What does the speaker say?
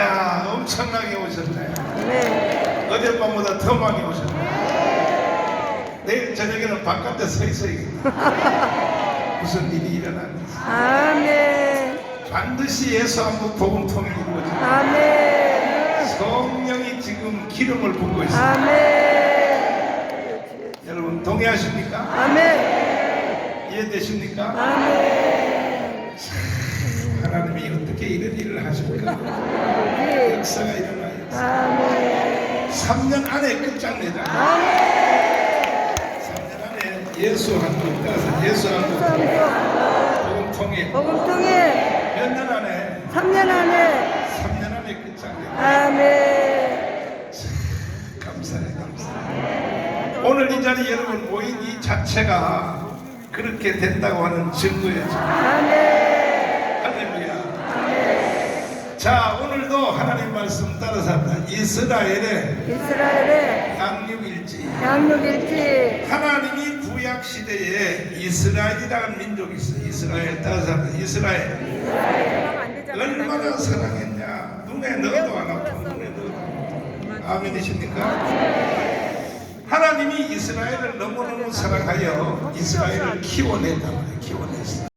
엄청나게 오셨네. 아멘. 어젯밤보다 더 많이 오셨네. 내일 저녁에는 바깥에 서 있어야겠다. 무슨 일이 일어나는지. 아멘. 반드시 예수 한국 복음 통해 이루어져. 아멘. 성령이 지금 기름을 붓고 있습니다. 아멘. 여러분 동의하십니까? 아멘. 이해되십니까? 아멘. 하나님이 어떻게 이런 일을 하실까? 예. 역사가 일어나요. 아멘. 3년 안에 끝장내자. 아멘. 3년 안에 예수 한국 따라서 예수 한국. 복음 통해 복음 통해 몇년 안에 3년 안에 3년 안에 끝장내자. 아멘. 감사해 감사해. 오늘 이 자리 여러분 모인 이 자체가 그렇게 된다고 하는 증거예요. 아멘. 할렐루야. 자 오늘도 하나님 말씀 따라서 합니다. 이스라엘의 이스라엘의 양육일지 양육일지 하나님이 구약 시대에 이스라엘이라는 민족이 있어. 이스라엘 따라서 합니다. 이스라엘 얼마나 사랑했냐. 눈에 넣어도 안 아파. 눈에 넣어도. 아멘이십니까? 하나님이 이스라엘을 너무너무 사랑하여 이스라엘을 키워냈단 말이에요. 키워냈어.